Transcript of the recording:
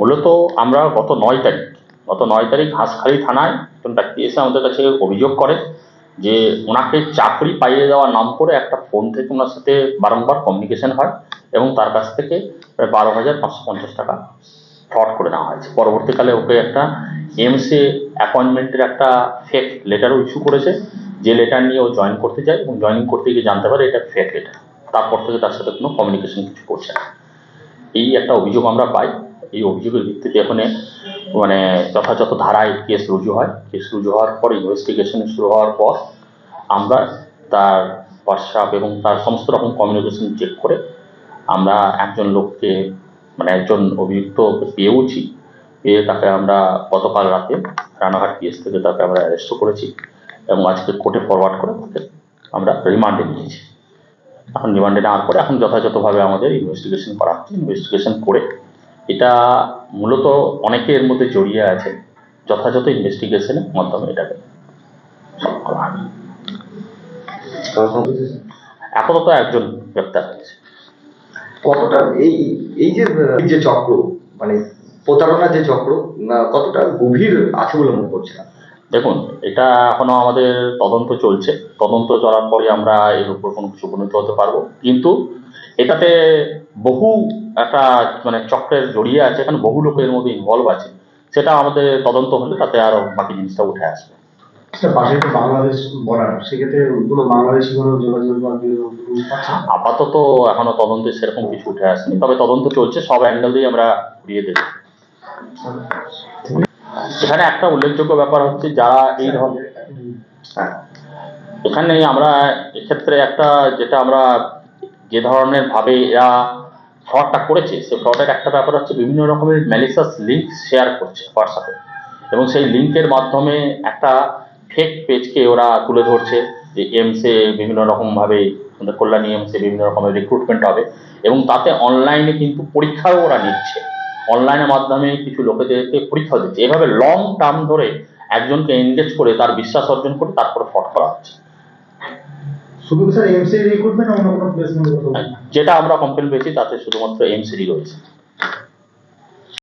মূলত আমরা গত নয় তারিখ, গত নয় তারিখ হাঁসখালি থানায় একজন ব্যক্তি এসে আমাদের কাছে অভিযোগ করে যে ওনাকে চাকরি পাইয়ে দেওয়ার নাম করে একটা ফোন থেকে ওনার সাথে বারংবার কমিউনিকেশন হয় এবং তার কাছ থেকে প্রায় বারো হাজার পাঁচশো পঞ্চাশ টাকা ফ্রড করে নেওয়া হয়েছে। পরবর্তীকালে ওকে একটা এমসে অ্যাপয়েন্টমেন্টের একটা ফেক লেটারও ইস্যু করেছে, যে লেটার নিয়ে ও জয়েন করতে যায় এবং জয়েনিং করতে গিয়ে জানতে পারে এটা ফেক লেটার তারপর থেকে তার সাথে কোনো কমিউনিকেশন কিছু করছে না। এই একটা অভিযোগ আমরা পাই। এই অভিযোগের ভিত্তিতে এখানে মানে যথাযথ ধারায় কেস রুজু হয়। কেস রুজু হওয়ার পর ইনভেস্টিগেশন শুরু হওয়ার পর আমরা তার হোয়াটসঅ্যাপ এবং তার সমস্ত রকম কমিউনিকেশন চেক করে আমরা একজন লোককে মানে একজন অভিযুক্ত পেয়েওছি। পেয়ে তাকে আমরা গতকাল রাতে রানাঘাট পিএস থেকে তাকে আমরা অ্যারেস্ট করেছি এবং আজকে কোর্টে ফরওয়ার্ড করে তাকে আমরা রিমান্ডে নিয়েছি। এখন রিমান্ডে নেওয়ার পরে এখন যথাযথভাবে আমাদের ইনভেস্টিগেশন করা হচ্ছে। ইনভেস্টিগেশন করে এটা মূলত অনেকের মধ্যে জড়িয়ে আছে যথাযথ ইনভেস্টিগেশনের মাধ্যমে এটাকে আপাতত একজন গ্রেপ্তার হয়েছে। কতটা এই এই যে এই যে চক্র মানে প্রতারণার যে চক্র না, কতটা গভীর আছে বলে মনে করছেন দেখুন এটা এখনও আমাদের তদন্ত চলছে। তদন্ত চলার পরে আমরা এর উপর কোনো কিছু উপনীত হতে পারব। কিন্তু এটাতে বহু একটা মানে চক্রের জড়িয়ে আছে এখানে বহু লোকের মধ্যে ইনভলভ আছে। সেটা আমাদের তদন্ত হলে তাতে আরও বাকি জিনিসটা উঠে আসবে। স্যার পাশে তো বাংলাদেশ বর্ডার সেক্ষেত্রে কোনো বাংলাদেশি কোনো যোগাযোগ বা বিনোদন পাচ্ছেন আপাতত এখনও তদন্তে সেরকম কিছু উঠে আসেনি তবে তদন্ত চলছে সব অ্যাঙ্গেল দিয়ে আমরা ঘুরিয়ে দেবো এখানে একটা উল্লেখযোগ্য ব্যাপার হচ্ছে যারা এই ধরনের হ্যাঁ। এখানে আমরা এক্ষেত্রে একটা যেটা আমরা যে ধরনের ভাবে এরা ফ্রডটা করেছে সে ফ্রডের একটা ব্যাপার হচ্ছে বিভিন্ন রকমের ম্যালিসাস লিঙ্ক শেয়ার করছে হোয়াটসঅ্যাপে এবং সেই লিঙ্কের মাধ্যমে একটা ফেক পেজকে ওরা তুলে ধরছে যে এমসে বিভিন্ন রকমভাবে কল্যাণী এমসে বিভিন্ন রকমের রিক্রুটমেন্ট হবে। এবং তাতে অনলাইনে কিন্তু পরীক্ষাও ওরা নিচ্ছে। অনলাইনের মাধ্যমে কিছু লোকেদেরকে পরীক্ষা দিচ্ছে। এভাবে লং টার্ম ধরে একজনকে এনগেজ করে তার বিশ্বাস অর্জন করে তারপরে ফ্রড করা হচ্ছে। শুধু স্যার এমসি রিক্রুটমেন্ট অন্য কোনো প্লেসমেন্ট যেটা আমরা কমপ্লেন পেয়েছি, তাতে শুধুমাত্র এমসিডি রয়েছে।